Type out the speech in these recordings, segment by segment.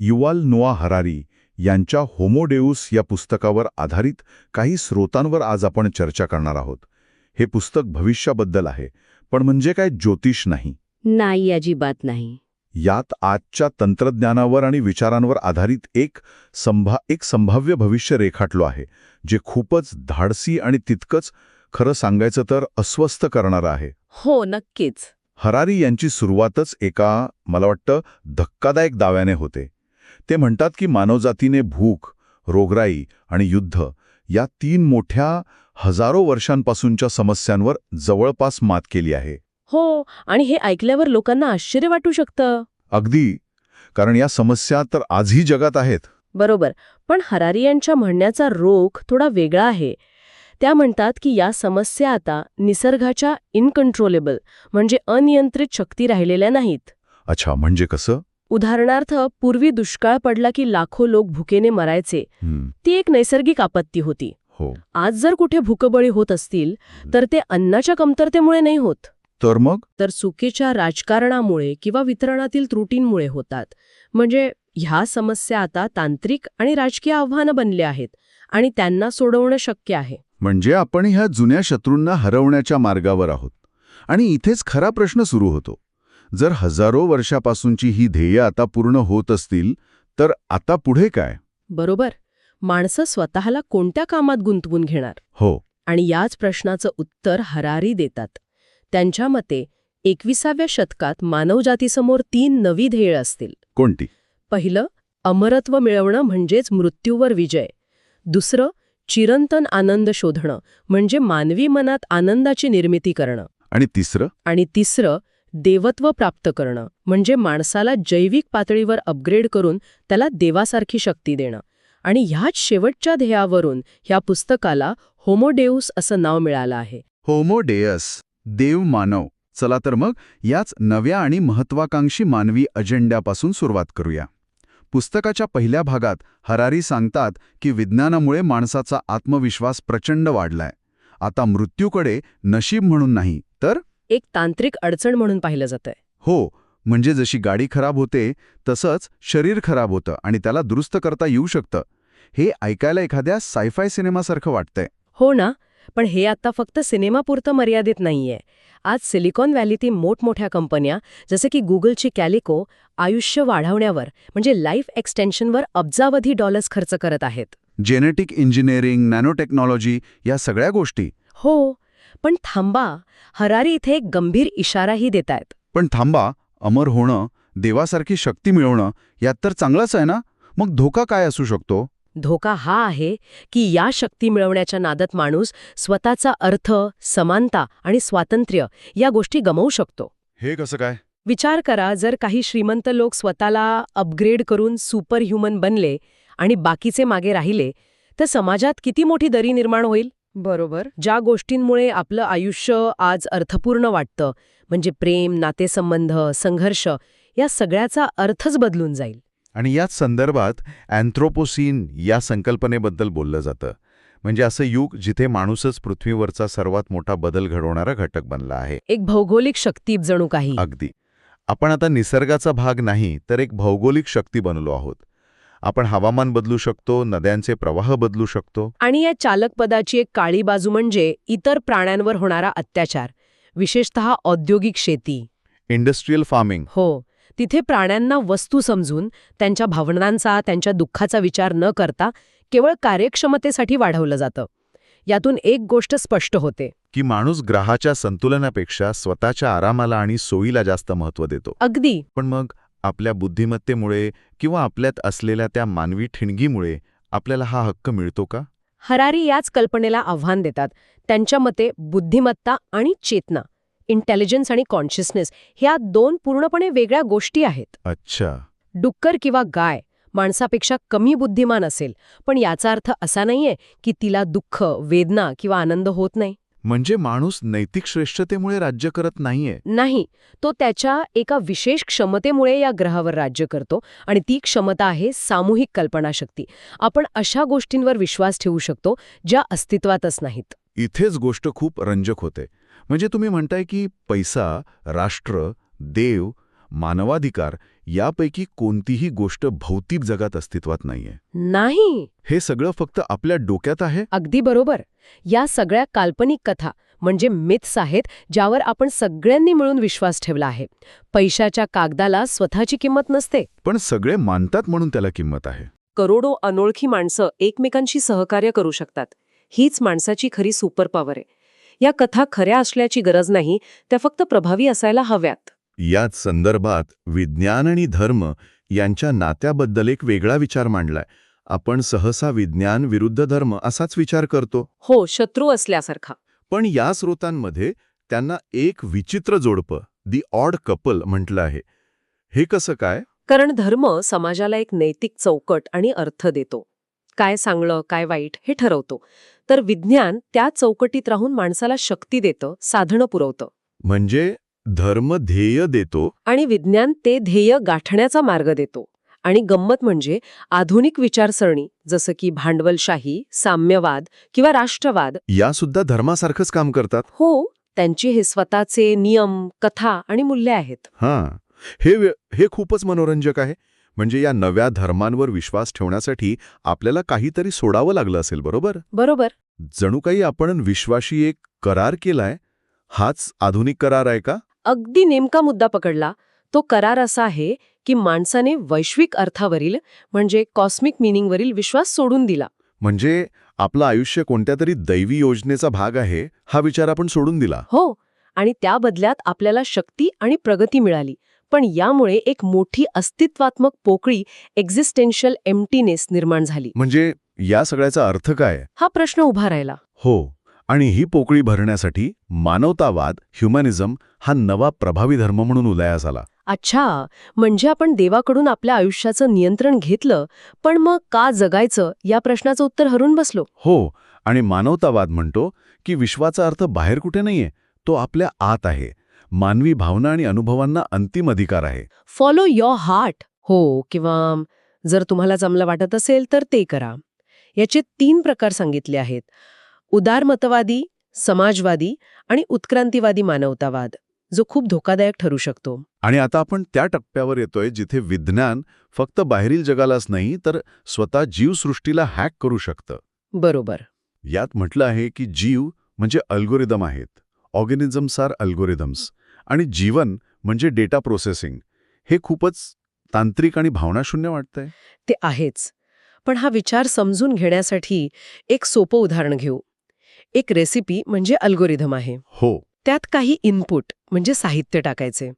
Yuval नोआ Harari यांच्या होमोडेऊस या पुस्तकावर आधारित काही स्रोतांवर आज आपण चर्चा करणार आहोत. हे पुस्तक भविष्याबद्दल आहे पण म्हणजे काय ज्योतिष नाही? नाही अजिबात नाही. यात आजच्या तंत्रज्ञानावर आणि विचारांवर आधारित एक संभा एक संभाव्य भविष्य रेखाटलो आहे जे खूपच धाडसी आणि तितकंच खरं सांगायचं तर अस्वस्थ करणारं आहे. हो नक्कीच. हरारी यांची सुरुवातच एका मला वाटतं धक्कादायक दाव्याने होते. ते म्हणतात की मानवजातीने भूक रोगराई आणि युद्ध या तीन मोठ्या हजारो वर्षांपासूनच्या समस्यांवर जवळपास मात केली आहे. हो आणि हे ऐकल्यावर लोकांना आश्चर्य वाटू शकतं. अगदी कारण या समस्या तर आजही जगात आहेत. बरोबर पण हरारी यांच्या म्हणण्याचा रोख थोडा वेगळा आहे. त्या म्हणतात की या समस्या आता निसर्गाच्या इनकंट्रोलेबल म्हणजे अनियंत्रित शक्ती राहिलेल्या नाहीत. अच्छा म्हणजे कसं? उदाहरणार्थ पूर्वी दुष्काळ पडला की लाखो लोक भुकेने मरायचे. ती एक नैसर्गिक आपत्ती होती. हो. आज जर कुठे भूकबळी होत असतील तर ते अन्नाच्या कमतरतेमुळे नाही होत. तर मग? तर चुकीच्या राजकारणामुळे किंवा वितरणातील त्रुटींमुळे होतात. म्हणजे ह्या समस्या आता तांत्रिक आणि राजकीय आव्हानं बनल्या आहेत आणि त्यांना सोडवणं शक्य आहे. म्हणजे आपण ह्या जुन्या शत्रूंना हरवण्याच्या मार्गावर आहोत. आणि इथेच खरा प्रश्न सुरू होतो. जर हजारो वर्षापासूनची ही ध्येय आता पूर्ण होत असतील तर आता पुढे काय? बरोबर. माणसं स्वतःला कोणत्या कामात गुंतवून घेणार? हो. आणि याच प्रश्नाचं उत्तर हरारी देतात. त्यांच्या मते एकविसाव्या शतकात मानवजातीसमोर तीन नवी ध्येय असतील. कोणती? पहिलं अमरत्व मिळवणं म्हणजेच मृत्यूवर विजय. दुसरं चिरंतन आनंद शोधणं म्हणजे मानवी मनात आनंदाची निर्मिती करणं. आणि तिसरं? आणि तिसरं देवत्व प्राप्त करणं म्हणजे माणसाला जैविक पातळीवर अपग्रेड करून त्याला देवासारखी शक्ती देणं. आणि ह्याच शेवटच्या ध्येयावरून ह्या पुस्तकाला होमोडेऊस असं नाव मिळालं आहे. होमोडेयस देव मानव. चला तर मग याच नव्या आणि महत्वाकांक्षी मानवी अजेंड्यापासून सुरुवात करूया. पुस्तकाच्या पहिल्या भागात हरारी सांगतात की विज्ञानामुळे माणसाचा आत्मविश्वास प्रचंड वाढलाय. आता मृत्यूकडे नशीब म्हणून नाही तर एक तांत्रिक अडचण म्हणून पाहिलं जातंय. हो म्हणजे जशी गाडी खराब होते तसंच शरीर खराब होतं आणि त्याला दुरुस्त करता येऊ शकतं. हे ऐकायला एखाद्या सायफाय सिनेमासारखं वाटतंय. हो ना पण हे आता फक्त सिनेमापुरतं मर्यादित नाहीये. आज सिलिकॉन व्हॅलीतील मोठमोठ्या कंपन्या जसे की गुगलची कॅलिको आयुष्य वाढवण्यावर म्हणजे लाईफ एक्सटेन्शनवर अब्जावधी डॉलर्स खर्च करत आहेत. जेनेटिक इंजिनिअरिंग नॅनोटेक्नॉलॉजी या सगळ्या गोष्टी. हो पण थांबा हरारी इथे एक गंभीर इशाराही देतायत. पण थांबा अमर होणं देवासारखी शक्ती मिळवणं यात तर चांगलंच आहे ना? मग धोका काय असू शकतो? धोका हा आहे की या शक्ती मिळवण्याच्या नादात माणूस स्वतःचा अर्थ समानता आणि स्वातंत्र्य या गोष्टी गमावू शकतो. हे कसं काय? विचार करा जर काही श्रीमंत लोक स्वतःला अपग्रेड करून सुपर ह्युमन बनले आणि बाकीचे मागे राहिले तर समाजात किती मोठी दरी निर्माण होईल? बरोबर. ज्या गोष्टींमुळे आपलं आयुष्य आज अर्थपूर्ण वाटतं म्हणजे प्रेम नातेसंबंध संघर्ष या सगळ्याचा अर्थच बदलून जाईल. आणि याच संदर्भात अँथ्रोपोसीन या संकल्पनेबद्दल बोललं जातं. म्हणजे असं युग जिथे माणूसच पृथ्वीवरचा सर्वात मोठा बदल घडवणारा घटक बनला आहे. एक भौगोलिक शक्ती जणू काही. अगदी. आपण आता निसर्गाचा भाग नाही तर एक भौगोलिक शक्ती बनलो आहोत. आपण हवामान बदलू शकतो नद्यांचे प्रवाह बदलू शकतो. आणि या चालकपदाची एक काळी बाजू म्हणजे इतर प्राण्यांवर होणारा अत्याचार विशेषतः औद्योगिक शेती. इंडस्ट्रीयल फार्मिंग हो तिथे प्राण्यांना वस्तू समजून त्यांच्या भावनांचा त्यांच्या दुःखाचा विचार न करता केवळ कार्यक्षमतेसाठी वाढवलं जातं. यातून एक गोष्ट स्पष्ट होते. की माणूस ग्रहाच्या संतुलनापेक्षा स्वतःच्या आरामाला आणि सोयीला जास्त महत्त्व देतो. अगदी. पण मग आपल्या बुद्धिमत्तेमुळे किंवा आपल्यात असलेल्या त्या मानवी ठिणगीमुळे आपल्याला हा हक्क मिळतो का? हरारी याच कल्पनेला आव्हान देतात. त्यांच्या मते बुद्धिमत्ता आणि चेतना इंटेलिजन्स आणि कॉन्शियसनेस ह्या दोन पूर्णपणे वेगळ्या गोष्टी आहेत. अच्छा. डुक्कर किंवा गाय माणसापेक्षा कमी बुद्धिमान असेल पण याचा अर्थ असा नाहीये की तिला दुःख वेदना किंवा आनंद होत नाही. म्हणजे माणूस नैतिक श्रेष्ठतेमुळे राज्य करत नाहीये. नाही तो त्याच्या एका विशेष क्षमतेमुळे या ग्रहावर राज्य करतो आणि ती क्षमता आहे सामूहिक कल्पनाशक्ती. आपण अशा गोष्टींवर विश्वास ठेवू शकतो ज्या अस्तित्वातच नाहीत. इथेच गोष्ट खूप रंजक होते. म्हणजे तुम्ही म्हणताय की पैसा राष्ट्र देव मानवाधिकार यापैकी कोणतीही गोष्ट भौतिक जगात अस्तित्वात नाहीये. नाही! हे सगळं फक्त आपल्या डोक्यात आहे? अगदी बरोबर. या सगळ्या काल्पनिक कथा म्हणजे मिथ्स आहेत ज्यावर आपण सगळ्यांनी मिळून विश्वास ठेवला आहे. पैशाच्या कागदाला स्वतःची किंमत नसते. पण सगळे मानतात म्हणून त्याला किंमत आहे. करोडो अनोळखी माणसं एकमेकांशी सहकार्य करू शकतात. हीच माणसाची खरी सुपर पॉवर आहे. या कथा खऱ्या असल्याची गरज नाही त्या फक्त प्रभावी असायला हव्यात. याच संदर्भात विज्ञान आणि धर्म यांच्या नात्याबद्दल एक वेगळा विचार मांडलाय. आपण सहसा विज्ञान विरुद्ध धर्म असाच विचार करतो? हो शत्रू असल्यासारखा. पण या स्रोतांमध्ये त्यांना एक विचित्र जोडपं दी ऑड कपल म्हटलं आहे. हे कसं काय? कारण धर्म समाजाला एक नैतिक चौकट आणि अर्थ देतो. काय चांगलं काय वाईट हे ठरवतो. तर विज्ञान त्या चौकटीत राहून माणसाला शक्ती देतं साधनं पुरवतं. म्हणजे धर्म ध्येय देतो. आणि विज्ञान ते ध्येय गाठण्याचा मार्ग देतो. आणि गंमत म्हणजे आधुनिक विचारसरणी जसं की भांडवलशाही साम्यवाद किंवा राष्ट्रवाद. या सुद्धा धर्मासारखंच काम करतात? हो त्यांचे हे स्वतःचे नियम कथा आणि मूल्य आहेत. हां. हे हे खूपच मनोरंजक आहे. म्हणजे या नव्या धर्मांवर विश्वास ठेवण्यासाठी आपल्याला काहीतरी सोडावं लागलं असेल बरोबर? बरोबर. जणू काही आपण विश्वाशी एक करार केलाय? हाच आधुनिक करार आहे का? अगदी नेमका मुद्दा पकडला. तो करार असा आहे की माणसाने वैश्विक अर्थावरील म्हणजे कॉस्मिक मिनिंगवरील विश्वास सोडून दिला. म्हणजे आपलं आयुष्य कोणत्या तरी दैवी योजनेचा भाग आहे हा विचार आपण सोडून दिला. हो आणि त्या बदल्यात आपल्याला शक्ती आणि प्रगती मिळाली. पण यामुळे एक मोठी अस्तित्वात्मक पोकळी एक्झिस्टेन्शियल एम्प्टीनेस निर्माण झाली. म्हणजे या सगळ्याचा अर्थ काय? हा प्रश्न उभा राहिला. हो. आणि ही पोकळी भरण्यासाठी मानवतावाद ह्युमॅनिझम हा नवा प्रभावी धर्म म्हणून उदयास आला. अच्छा म्हणजे आपण देवाकडून आपल्या आयुष्याचं नियंत्रण घेतलं पण मग का जगायचं या प्रश्नाचं उत्तर हरून बसलो? हो आणि मानवतावाद म्हणतो की विश्वाचा अर्थ बाहेर कुठे नाहीये तो आपल्या आत आहे. मानवी भावना आणि अनुभवांना अंतिम अधिकार आहे. फॉलो युअर हार्ट हो किंवा जर तुम्हाला जमलं वाटत असेल तर ते करा. याचे तीन प्रकार सांगितले आहेत. उदारमतवादी समाजवादी आणि उत्क्रांतिवादी मानवतावाद जो खूप धोकादायक ठरू शकतो. आणि आता आपण त्या टप्प्यावर येतोय जिथे विज्ञान फक्त बाहेरील जगालाच नाही तर स्वतः जीवसृष्टीला हॅक करू शकतं. बरोबर. यात म्हटलं आहे की जीव म्हणजे अल्गोरिदम आहेत ऑर्गॅनिझम्स आर अल्गोरिदम्स आणि जीवन म्हणजे डेटा प्रोसेसिंग. हे खूपच तांत्रिक आणि भावनाशून्य वाटतंय. ते आहेच. पण हा विचार समजून घेण्यासाठी एक सोपं उदाहरण घेऊ. एक रेसिपी म्हणजे अल्गोरिदम आहे. हो. त्यात काही इनपुट म्हणजे साहित्य टाकायचे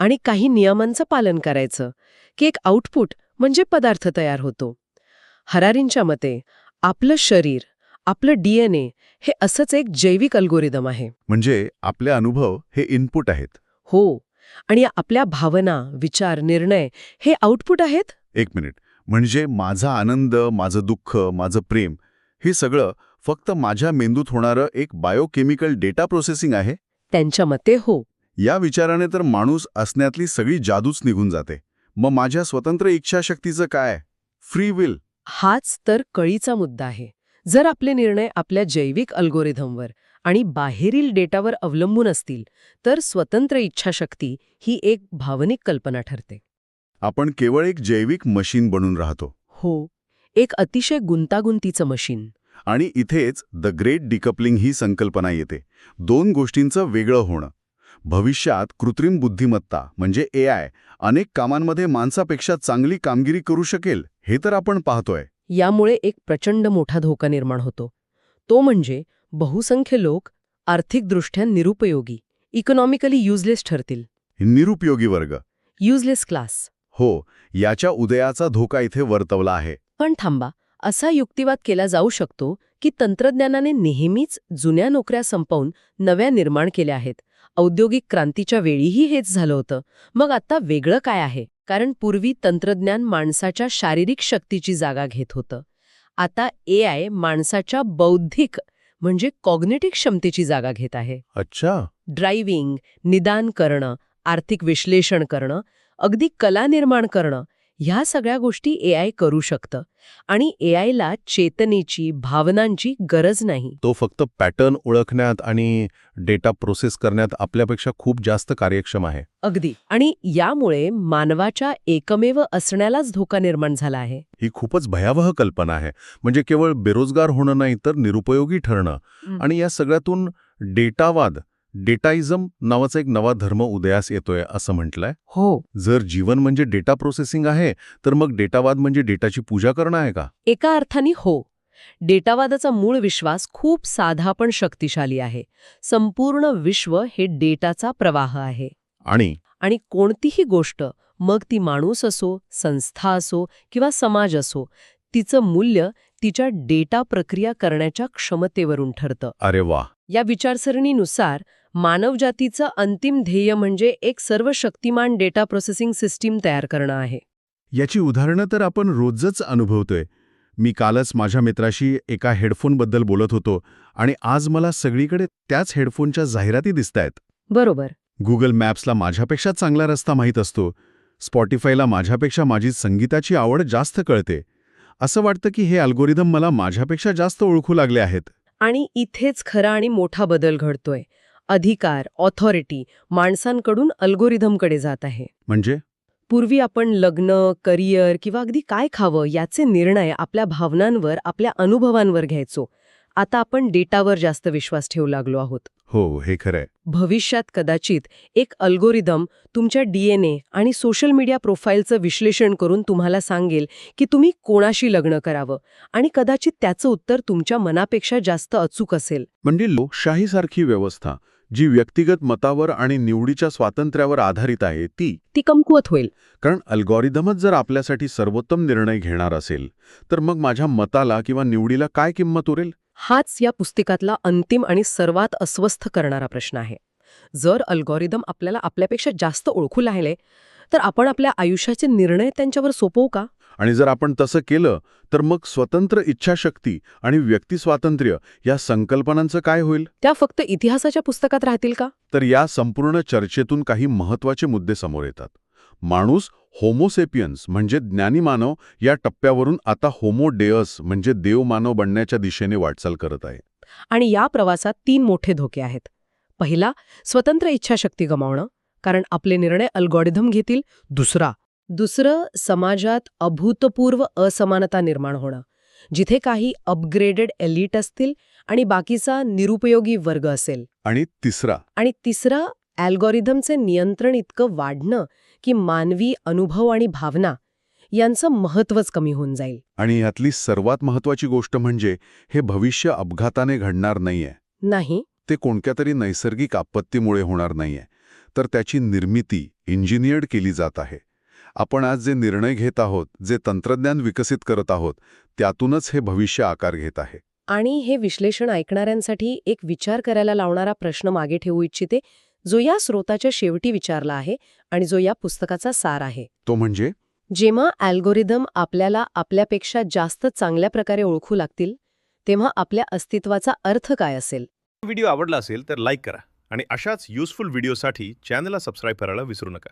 आणि काही नियमांचं पालन करायचं की एक आउटपुट म्हणजे पदार्थ तयार होतो. हरारींच्या मते आपलं शरीर आपलं डीएनए हे असंच एक जैविक अल्गोरिदम आहे. म्हणजे आपले अनुभव हे इनपुट आहेत. हो. आणि आपल्या भावना विचार निर्णय हे आउटपुट आहेत? एक मिनिट म्हणजे माझा आनंद माझं दुःख माझं प्रेम हे सगळं फक्त माझ्या मेंदूत होणारं एक बायोकेमिकल डेटा प्रोसेसिंग आहे? त्यांच्या मते हो. या विचाराने तर माणूस असण्यातली सगळी जादूच निघून जाते. मग माझ्या स्वतंत्र इच्छाशक्तीचं काय? Free will. हाच तर कळीचा मुद्दा आहे. जर आपले निर्णय आपल्या जैविक अल्गोरिथमवर आणि बाहेरील डेटावर अवलंबून असतील तर स्वतंत्र इच्छाशक्ती ही एक भावनिक कल्पना ठरते. आपण केवळ एक जैविक मशीन बनून राहतो. हो. एक अतिशय गुंतागुंतीचं मशीन. आणि इथेच द ग्रेट डिकपलिंग ही संकल्पना येते. दोन गोष्टींचं वेगळं होणं. भविष्यात कृत्रिम बुद्धिमत्ता म्हणजे ए आय अनेक कामांमध्ये माणसापेक्षा चांगली कामगिरी करू शकेल हे तर आपण पाहतोय. यामुळे एक प्रचंड मोठा धोका निर्माण होतो. तो म्हणजे बहुसंख्य लोक आर्थिकदृष्ट्या निरुपयोगी इकॉनॉमिकली युजलेस ठरतील. निरुपयोगी वर्ग. युजलेस क्लास हो याच्या उदयाचा धोका इथे वर्तवला आहे. पण थांबा असा युक्तिवाद केला जाऊ शकतो की तंत्रज्ञानाने नेहमीच जुन्या नोकऱ्या संपवून नव्या निर्माण केल्या आहेत. औद्योगिक क्रांतीच्या वेळीही हेच झालं होतं. मग आता वेगळं काय आहे? कारण पूर्वी तंत्रज्ञान माणसाच्या शारीरिक शक्तीची जागा घेत होतं. आता ए आय माणसाच्या बौद्धिक म्हणजे कॉग्नेटिक क्षमतेची जागा घेत आहे. अच्छा. ड्रायव्हिंग निदान करणं आर्थिक विश्लेषण करणं अगदी कला निर्माण करणं ह्या सगळ्या गोष्टी एआय करू शकतं. आणि एआयला चेतनेची भावनांची गरज नाही. तो फक्त पॅटर्न ओळखण्यात आणि डेटा प्रोसेस करण्यात आपल्यापेक्षा खूप जास्त कार्यक्षम आहे. अगदी. आणि यामुळे मानवाच्या एकमेव असण्यालाच धोका निर्माण झाला आहे. ही खूपच भयावह कल्पना आहे. म्हणजे केवळ बेरोजगार होणं नाही तर निरुपयोगी ठरणं. आणि या सगळ्यातून डेटावाद डेटाइझम नावाचा एक नवा धर्म उदयास येतोय असं म्हटलंय. हो. जर जीवन म्हणजे डेटा प्रोसेसिंग आहे तर मग डेटावाद म्हणजे डेटाची पूजा करणं आहे का? एका अर्थाने हो. डेटावादाचा मूळ विश्वास खूप साधा पण शक्तिशाली आहे. संपूर्ण विश्व हे डेटाचा प्रवाह आहे. आणि? आणि कोणतीही गोष्ट मग ती माणूस असो संस्था असो किंवा समाज असो तिचं मूल्य तिच्या डेटा प्रक्रिया करण्याच्या क्षमतेवरून ठरतं. अरे वा. या विचारसरणीनुसार मानवजातीचं अंतिम ध्येय म्हणजे एक सर्व शक्तिमान डेटा प्रोसेसिंग सिस्टीम तयार करणं आहे. याची उदाहरणं तर आपण रोजच अनुभवतोय. मी कालच माझ्या मित्राशी एका हेडफोनबद्दल बोलत होतो आणि आज मला सगळीकडे त्याच हेडफोनच्या जाहिराती दिसतायत. बरोबर. गुगल मॅप्सला माझ्यापेक्षा चांगला रस्ता माहीत असतो. स्पॉटिफायला माझ्यापेक्षा माझी संगीताची आवड जास्त कळते. असं वाटतं की हे अल्गोरिदम मला माझ्यापेक्षा जास्त ओळखू लागले आहेत. आणि इथेच खरा आणि मोठा बदल घडतोय. अधिकार ऑथॉरिटी माणसांकडून अल्गोरिदमकडे जात आहे. म्हणजे? पूर्वी आपण लग्न करिअर किंवा अगदी काय खावं याचे निर्णय आपल्या भावनांवर आपल्या अनुभवांवर घ्यायचो. आता आपण डेटावर जास्त विश्वास ठेवू लागलो आहोत. हो हे खरंय. भविष्यात कदाचित एक अल्गोरिदम तुमच्या डीएनए आणि सोशल मीडिया प्रोफाईलचं विश्लेषण करून तुम्हाला सांगेल की तुम्ही कोणाशी लग्न करावं आणि कदाचित त्याचं उत्तर तुमच्या मनापेक्षा जास्त अचूक असेल. म्हणजे लोकशाहीसारखी व्यवस्था जी व्यक्तिगत मतावर आणि निवडीच्या स्वातंत्र्यावर आधारित आहे ती ती कमकुवत होईल. कारण अल्गॉरिदमच जर आपल्यासाठी सर्वोत्तम निर्णय घेणार असेल तर मग माझ्या मताला किंवा निवडीला काय किंमत उरेल? हाच या पुस्तिकातला अंतिम आणि सर्वात अस्वस्थ करणारा प्रश्न आहे. जर अल्गोरिदम आपल्याला आपल्यापेक्षा जास्त ओळखू लागले तर आपण आपल्या आयुष्याचे निर्णय त्यांच्यावर सोपवू का? आणि जर आपण तसं केलं तर मग स्वतंत्र इच्छाशक्ती आणि व्यक्तिस्वातंत्र्य या संकल्पनांचं काय होईल? त्या फक्त इतिहासाच्या पुस्तकात राहतील का? तर या संपूर्ण चर्चेतून काही महत्त्वाचे मुद्दे समोर येतात. माणूस होमोसेपियन्स म्हणजे ज्ञानी मानव या टप्प्यावरून आता होमो डेअस म्हणजे देवमानव बनण्याच्या दिशेने वाटचाल करत आहे. आणि या प्रवासात तीन मोठे धोके आहेत. पहिला स्वतंत्र इच्छाशक्ती गमावणं. कारण आपले निर्णय अल्गोरिदम घेतील दुसरा. दुसरं समाजात अभूतपूर्व असमानता निर्माण होणं. जिथे काही अपग्रेडेड एलिट असतील आणि बाकीचा निरुपयोगी वर्ग असेल. आणि तिसरा. आणि तिसरा अल्गोरिदमचे नियंत्रण इतकं वाढणं की मानवी अनुभव आणि भावना यांचं महत्वच कमी होऊन जाईल. आणि यातली सर्वात महत्वाची गोष्ट म्हणजे हे भविष्य अपघाताने घडणार नाहीये. नाही. ते कोणत्या तरी नैसर्गिक आपत्तीमुळे होणार नाहीये. तर त्याची निर्मिती इंजिनियर्ड केली जात आहे. आपण आज जे निर्णय घेत आहोत जे तंत्रज्ञान विकसित करत आहोत त्यातूनच हे भविष्य आकार घेत आहे. आणि हे विश्लेषण ऐकणाऱ्यांसाठी एक विचार करायला लावणारा प्रश्न मागे ठेवू इच्छिते जो या स्रोताच्या शेवटी विचारला आहे आणि जो या पुस्तकाचा सार आहे. तो म्हणजे? जेव्हा अल्गोरिदम आपल्याला आपल्यापेक्षा जास्त चांगल्या प्रकारे ओळखू लागतील तेव्हा आपल्या अस्तित्वाचा अर्थ काय असेल? व्हिडिओ आवडला असेल तर लाईक करा. आणि अशाच युजफुल व्हिडिओसाठी चॅनलला सबस्क्राईब करायला विसरू नका.